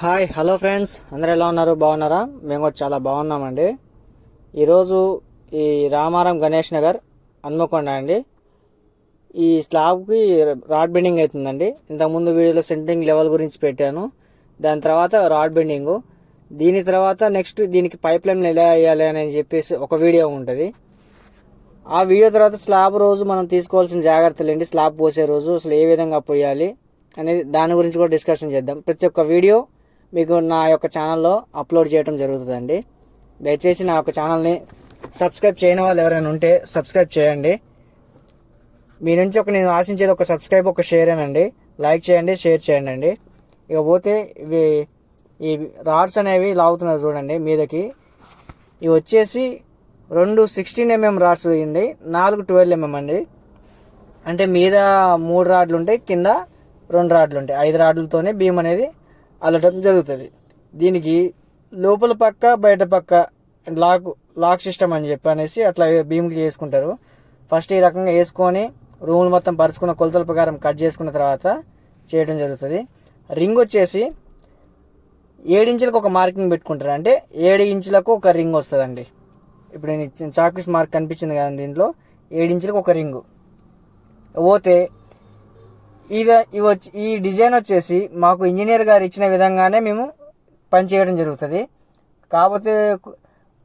Hi hello friends. అందరూ ఎలా ఉన్నారు? బాగున్నారా? మేము కూడా చాలా బాగున్నామండి. ఈరోజు ఈ రామారం గణేష్ నగర్ హన్మకొండ అండి. ఈ స్లాబ్కి రాడ్ బెండింగ్ అవుతుందండి. ఇంతకుముందు వీడియోలో సెంటరింగ్ లెవెల్ గురించి పెట్టాను. దాని తర్వాత రాడ్ బెండింగ్. దీని తర్వాత నెక్స్ట్ దీనికి పైప్ లైన్ ఎలా వేయాలి అని చెప్పేసి ఒక వీడియో ఉంటుంది. ఆ వీడియో తర్వాత స్లాబ్ రోజు మనం తీసుకోవాల్సిన జాగ్రత్తలు ఏంటి? స్లాబ్ పోసే రోజు అసలు ఏ విధంగా పోయాలి అనేది దాని గురించి కూడా డిస్కషన్ చేద్దాం. ప్రతి ఒక్క వీడియో మీకు నా యొక్క ఛానల్లో అప్లోడ్ చేయడం జరుగుతుందండి. దయచేసి నా యొక్క ఛానల్ని సబ్స్క్రైబ్ చేయని వాళ్ళు ఎవరైనా ఉంటే సబ్స్క్రైబ్ చేయండి. మీ నుంచి ఒక నేను ఆశించేది ఒక సబ్స్క్రైబ్ ఒక షేర్ అండి లైక్ చేయండి షేర్ చేయండి అండి ఇక పోతే ఇవి ఈ రాడ్స్ అనేవి లాగుతున్నారు చూడండి మీదకి. ఇవి వచ్చేసి రెండు సిక్స్టీన్ ఎంఎం రాడ్స్ వేయండి నాలుగు ట్వెల్వ్ ఎంఎం అండి. అంటే మీద మూడు రాడ్లు ఉంటాయి కింద రెండు రాడ్లు ఉంటాయి ఐదు రాడ్లతోనే భీమ్ అనేది అల్లటం జరుగుతుంది. దీనికి లోపల పక్క బయట పక్క లాక్ లాక్ సిస్టమ్ అని చెప్పి అనేసి అట్లా భీములు వేసుకుంటారు ఫస్ట్ ఈ రకంగా వేసుకొని రూములు మొత్తం పరుచుకున్న కొలతల ప్రకారం కట్ చేసుకున్న తర్వాత చేయడం జరుగుతుంది. రింగ్ వచ్చేసి ఏడు ఇంచులకు ఒక మార్కింగ్ పెట్టుకుంటారు. అంటే ఏడు ఇంచులకు ఒక రింగ్ వస్తుందండి. ఇప్పుడు నేను ఇచ్చిన చాక్పీస్ మార్క్ కనిపించింది కదా దీంట్లో. ఏడు ఇంచులకు ఒక రింగు. పోతే ఇది ఇవి వచ్చి ఈ డిజైన్ వచ్చేసి మాకు ఇంజనీర్ గారు ఇచ్చిన విధంగానే మేము పని చేయడం జరుగుతుంది. కాకపోతే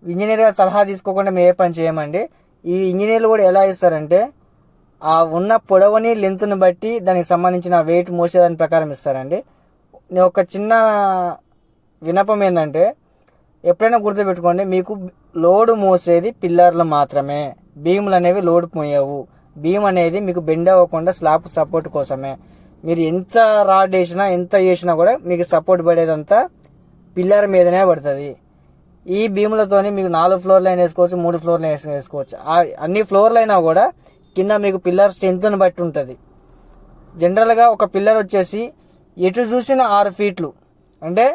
ఇంజనీర్ గారు సలహా తీసుకోకుండా మేము ఏ పని చేయమండి. ఈ ఇంజనీర్లు కూడా ఎలా ఇస్తారంటే ఆ ఉన్న పొడవుని లెంత్ని బట్టి దానికి సంబంధించిన వెయిట్ మోసేదాని ప్రకారం ఇస్తారండి. నేను ఒక చిన్న వినపం ఏంటంటే ఎప్పుడైనా గుర్తుపెట్టుకోండి మీకు లోడు మోసేది పిల్లర్లు మాత్రమే. భీములు అనేవి లోడ్ పోయావు. బీమ్ అనేది మీకు బెండ్ అవ్వకుండా స్లాబ్ సపోర్ట్ కోసమే. మీరు ఎంత రాడ్ వేసినా ఎంత వేసినా కూడా మీకు సపోర్ట్ పడేదంతా పిల్లర్ మీదనే పడుతుంది. ఈ భీములతోనే మీకు నాలుగు ఫ్లోర్ అయినా వేసుకోవచ్చు మూడు ఫ్లోర్ లైన్ వేసుకోవచ్చు. అన్ని ఫ్లోర్లు అయినా కూడా కింద మీకు పిల్లర్ స్ట్రెంత్ని బట్టి ఉంటుంది. జనరల్గా ఒక పిల్లర్ వచ్చేసి ఎటు చూసిన ఆరు ఫీట్లు అంటే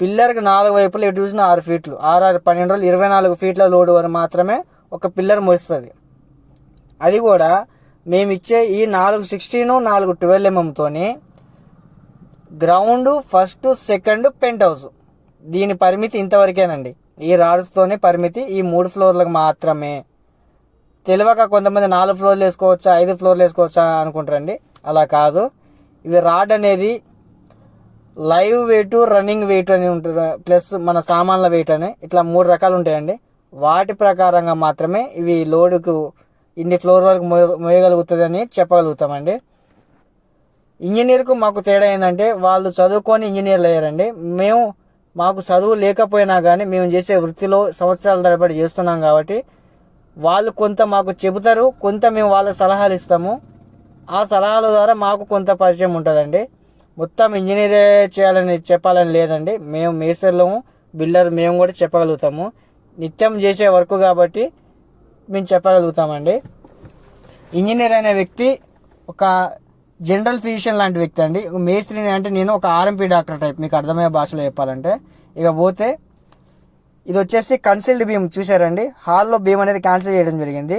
పిల్లర్కి నాలుగు వైపులు ఎటు చూసిన ఆరు ఫీట్లు ఆరు ఆరు పన్నెండు రోజులు ఇరవై నాలుగు ఫీట్ల లోడ్ వరకు మాత్రమే ఒక పిల్లర్ మోస్తుంది. అది కూడా మేము ఇచ్చే ఈ నాలుగు సిక్స్టీన్ నాలుగు ట్వెల్వ్ ఎంఎంతోని ground first second penthouse. దీని పరిమితి ఇంతవరకేనండి. ఈ రాడ్స్తోనే పరిమితి ఈ మూడు ఫ్లోర్లకు మాత్రమే. తెలియక కొంతమంది నాలుగు ఫ్లోర్లు వేసుకోవచ్చా ఐదు ఫ్లోర్లు వేసుకోవచ్చా అనుకుంటారండి. అలా కాదు. ఇవి రాడ్ అనేది లైవ్ వెయిట్ రన్నింగ్ వెయిట్ అని ఉంటుంది. ప్లస్ మన సామాన్ల వెయిట్ అని. ఇట్లా మూడు రకాలు ఉంటాయండి. వాటి ప్రకారంగా మాత్రమే ఇవి లోడుకు ఇన్ని ఫ్లోర్ వరకు మోయ మోయగలుగుతుంది అని చెప్పగలుగుతామండి. ఇంజనీర్కు మాకు తేడా ఏంటంటే వాళ్ళు చదువుకొని ఇంజనీర్లు అయ్యారండి. మేము మాకు చదువు లేకపోయినా కానీ మేము చేసే వృత్తిలో సంవత్సరాల తరబడి చేస్తున్నాం కాబట్టి వాళ్ళు కొంత మాకు చెబుతారు కొంత మేము వాళ్ళ సలహాలు ఇస్తాము. ఆ సలహాల ద్వారా మాకు కొంత పరిచయం ఉంటుందండి. మొత్తం ఇంజనీరే చేయాలని చెప్పాలని లేదండి. మేము మేసర్లము బిల్డర్ మేము కూడా చెప్పగలుగుతాము. నిత్యం చేసే వర్క్ కాబట్టి మేము చెప్పగలుగుతామండి. ఇంజనీర్ అనే వ్యక్తి ఒక జనరల్ ఫిజిషియన్ లాంటి వ్యక్తి అండి. మేస్త్రిని అంటే నేను ఒక ఆర్ఎంపీ డాక్టర్ టైప్ మీకు అర్థమయ్యే భాషలో చెప్పాలంటే. ఇక పోతే ఇది వచ్చేసి కన్సిల్డ్ బీమ్ చూసారండి హాల్లో బీమ్ అనేది క్యాన్సిల్ చేయడం జరిగింది.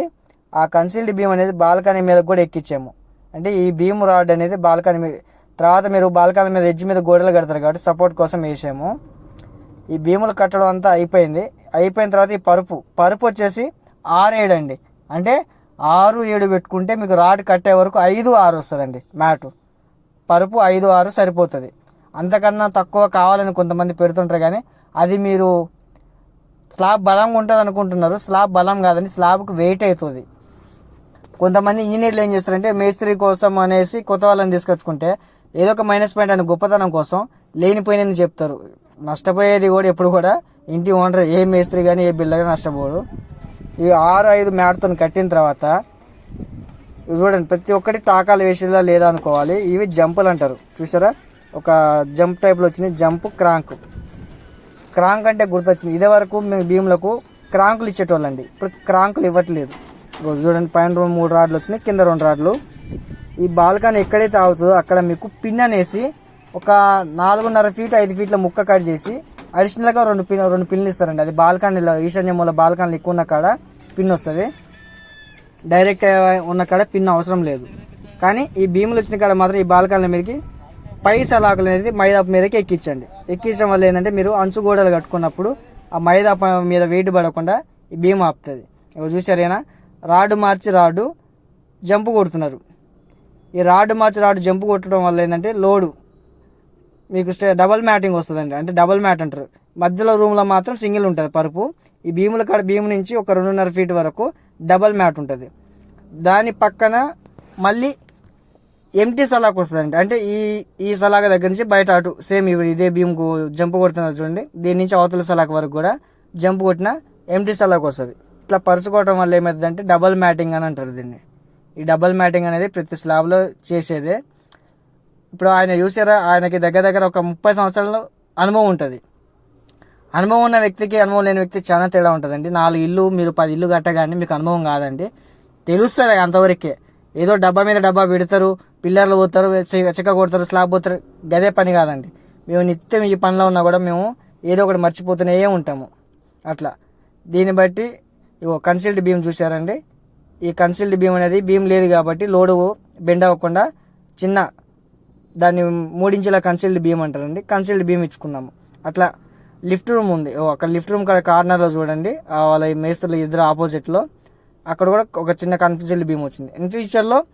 ఆ కన్సిల్డ్ బీమ్ అనేది బాల్కనీ మీద కూడా ఎక్కించాము అంటే ఈ బీమ్ రాడ్ అనేది బాల్కనీ మీద తర్వాత మీరు బాల్కనీ మీద ఎడ్జ్ మీద గోడలు కడతారు కాబట్టి సపోర్ట్ కోసం వేసాము. ఈ భీములు కట్టడం అంతా అయిపోయింది. అయిపోయిన తర్వాత ఈ పరుపు పరుపు వచ్చేసి ఆరు ఏడు అండి అంటే ఆరు ఏడు పెట్టుకుంటే మీకు రాడ్ కట్టే వరకు ఐదు ఆరు వస్తుందండి మ్యాటు. పరుపు ఐదు ఆరు సరిపోతుంది. అంతకన్నా తక్కువ కావాలని కొంతమంది పెడుతుంటారు కానీ అది మీరు స్లాబ్ బలంగా ఉంటుంది అనుకుంటున్నారు స్లాబ్ బలం కాదండి స్లాబ్కి వెయిట్ అవుతుంది కొంతమంది ఇంజనీర్లు ఏం చేస్తారంటే మేస్త్రి కోసం అనేసి కొత్త వాళ్ళని తీసుకొచ్చుకుంటే ఏదో ఒక మైనస్ పాయింట్ అని గొప్పతనం కోసం లేనిపోయినని చెప్తారు. నష్టపోయేది కూడా ఎప్పుడు కూడా ఇంటి ఓనర్ ఏ మేస్త్రి కానీ ఏ బిల్డర్ కానీ నష్టపోడు. ఈ ఆరు ఐదు మ్యాట్తో కట్టిన తర్వాత చూడండి ప్రతి ఒక్కటి తాకాలు వేసేలా లేదా అనుకోవాలి. ఇవి జంపులు అంటారు. చూసారా? ఒక జంప్ టైప్లో వచ్చినాయి జంప్ క్రాంక్. క్రాంక్ అంటే గుర్తొచ్చింది. ఇదే వరకు మేము భీములకు క్రాంకులు ఇచ్చేటోళ్ళండి. ఇప్పుడు క్రాంకులు ఇవ్వట్లేదు. చూడండి పైన రెండు మూడు రాడ్లు వచ్చినాయి కింద రెండు రాడ్లు. ఈ బాల్కనీ ఎక్కడైతే ఆగుతుందో అక్కడ మీకు పిన్ అనేసి ఒక నాలుగున్నర ఫీట్ ఐదు ఫీట్ల ముక్క కట్ చేసి అడిషనల్గా రెండు పిన్ రెండు పిన్లు ఇస్తారండి. అది బాల్కనీలో ఈశాన్య మూల బాల్కనీలు ఎక్కువ ఉన్న కాడ పిన్ వస్తుంది. డైరెక్ట్ ఉన్న కాడ పిన్ అవసరం లేదు. కానీ ఈ భీములు వచ్చిన కాడ మాత్రం ఈ బాల్కనీల మీదకి పై సలాకులు అనేది మైదాపు మీదకి ఎక్కించండి. ఎక్కించడం వల్ల ఏంటంటే మీరు అంచు గోడలు కట్టుకున్నప్పుడు ఆ మైదా మీద వెయిట్ పడకుండా ఈ భీమ్ ఆపుతుంది. ఇక చూసారేనా రాడు మార్చి రాడు జంపు కొడుతున్నారు. ఈ రాడ్ మార్చి రాడ్ జంపు కొట్టడం వల్ల ఏంటంటే లోడు మీకు స్టే డబల్ మ్యాటింగ్ వస్తుందండి. అంటే డబల్ మ్యాట్ అంటారు. మధ్యలో రూమ్లో మాత్రం సింగిల్ ఉంటుంది పరుపు. ఈ భీముల కాడ భీము నుంచి ఒక రెండున్నర ఫీట్ వరకు డబల్ మ్యాట్ ఉంటుంది. దాని పక్కన మళ్ళీ ఎంటీ సలాక్ వస్తుందండి. అంటే ఈ ఈ సలాక దగ్గర నుంచి బయట అటు సేమ్ ఇవి ఇదే భీముకు జంప్ కొడుతున్నారు చూడండి. దీని నుంచి అవతల సలాక్ వరకు కూడా జంప్ కొట్టిన ఎంటీ సలాక్ వస్తుంది. ఇట్లా పరుచుకోవడం వల్ల ఏమవుతుందంటే డబల్ మ్యాటింగ్ అని అంటారు దీన్ని. ఈ డబల్ మ్యాటింగ్ అనేది ప్రతి స్లాబ్లో చేసేదే. ఇప్పుడు ఆయన చూసారా ఆయనకి దగ్గర దగ్గర ఒక ముప్పై సంవత్సరాల అనుభవం ఉంటుంది. అనుభవం ఉన్న వ్యక్తికి అనుభవం లేని వ్యక్తికి చాలా తేడా ఉంటుందండి. నాలుగు ఇల్లు మీరు పది ఇల్లు కట్టగానే మీకు అనుభవం కాదండి. తెలుస్తుంది అంతవరకే. ఏదో డబ్బా మీద డబ్బా పెడతారు పిల్లర్లు పోతారు చెక్క కొడతారు స్లాబ్ పోతారు గదే పని కాదండి. మేము నిత్యం ఈ పనిలో ఉన్నా కూడా మేము ఏదో ఒకటి మర్చిపోతూనే ఉంటాము. అట్లా. దీన్ని బట్టి ఇగో కన్సిల్డ్ బీమ్ చూసారండి ఈ కన్సిల్డ్ బీమ్ అనేది బీమ్ లేదు కాబట్టి లోడు బెండ్ అవ్వకుండా చిన్న దాన్ని మూడించుల కన్సీల్డ్ బీమ్ అంటారండి. కన్సిల్డ్ బీమ్ ఇచ్చుకున్నాము. అట్లా లిఫ్ట్ రూమ్ ఉంది. ఓ అక్కడ లిఫ్ట్ రూమ్ కాడ కార్నర్లో చూడండి. ఆ వాళ్ళ ఈ మేస్తులు ఇద్దరు ఆపోజిట్లో అక్కడ కూడా ఒక చిన్న కన్సిల్డ్ బీమ్ వచ్చింది. ఇన్ ఫ్యూచర్లో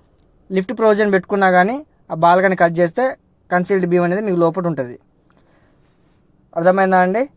లిఫ్ట్ ప్రొవిజన్ పెట్టుకున్నా కానీ ఆ బాల్కని కట్ చేస్తే కన్సీల్డ్ బీమ్ అనేది మీకు లోపల ఉంటుంది. అర్థమైందా అండి?